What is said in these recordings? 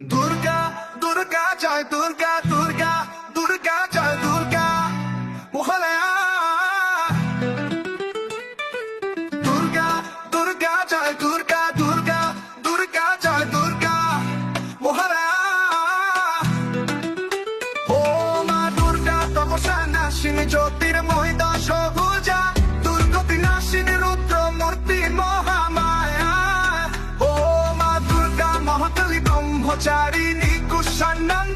दुर्गा दुर्गा जय Durga Pacharini Kushanang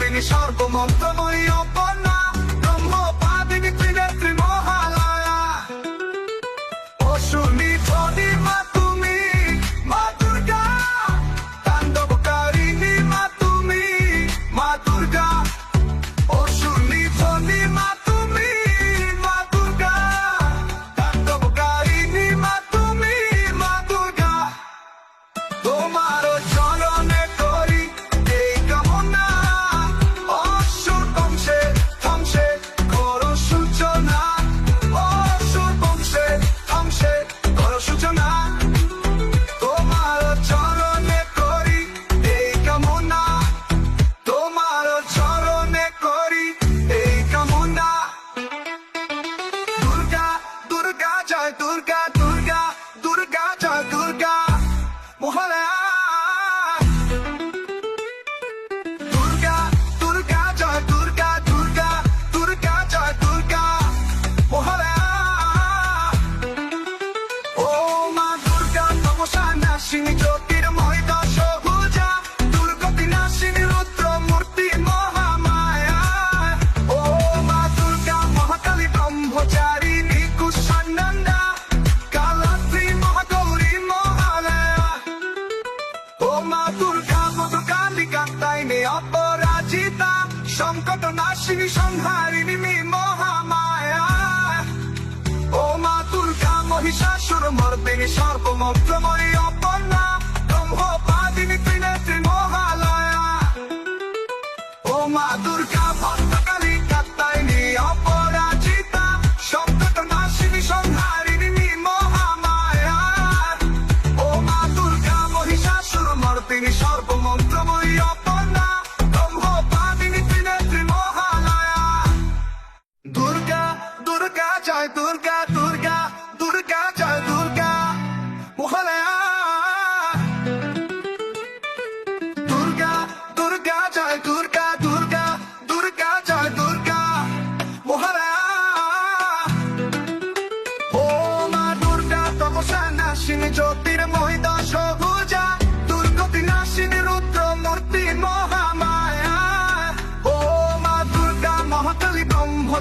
beni şargomamdan Durga মধু কালী কান্তাইনে অপরাজিতা। সংকট নাশিনী, সংহারিণী, me Mahamaya. ও মা দুর্গা মহিষাসুর, মর্দিনী সর্বমন্ত্রময়ী অপর্ণা, ব্রহ্মপাদিনী, ত্রিনেত্রী মহালয়া। ও মা Durga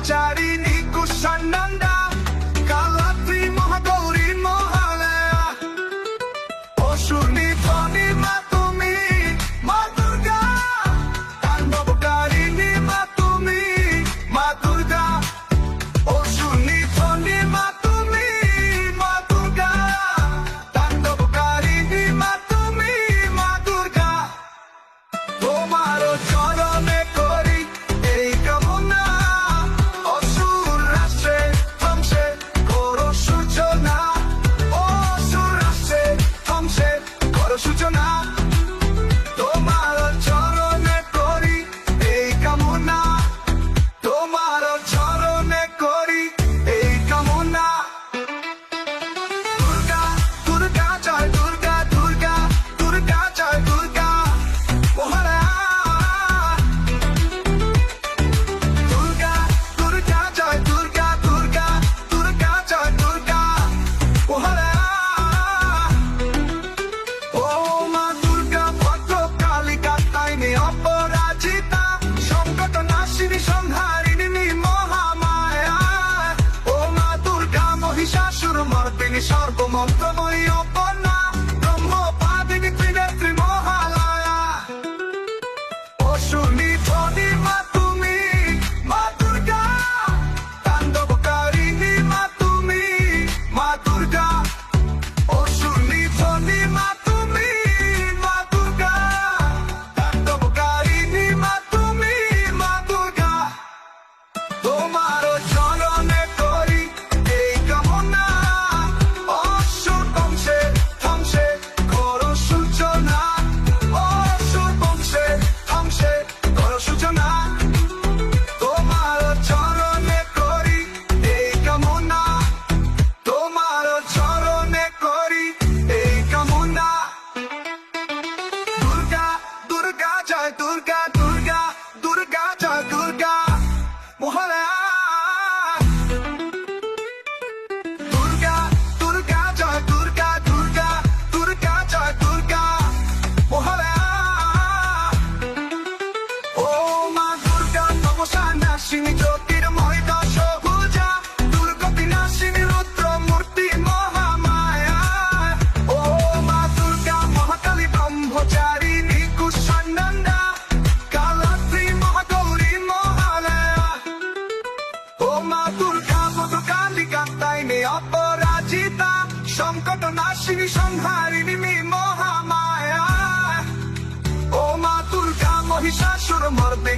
pacarin ikut sananda now. যায় দুর্গা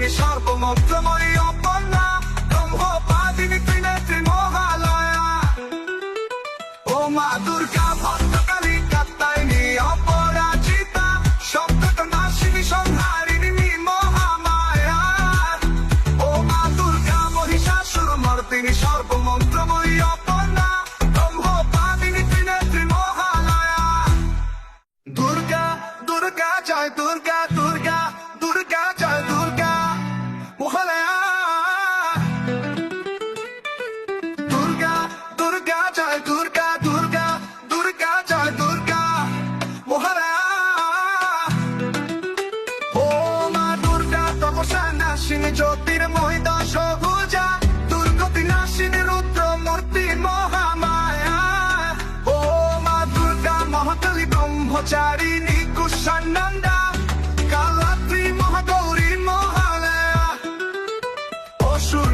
তিনি সর্বমন্ত্রময়ী অপর্ণা ব্রহ্ম পাদিনী ত্রিনেত্রী মহালয়া। ও মা দুর্গা, ভদ্রকালী কাত্তায়নী অপরাজিতা, সপ্তক নাশিনী সংহারিণী মহামায়া। ও মা দুর্গা মহিষাসুর মর্দিনী সর্বমন্ত্র চারিণী কুষানন্দা কালাত্রি মহাগৌরী মহালয়া অসুর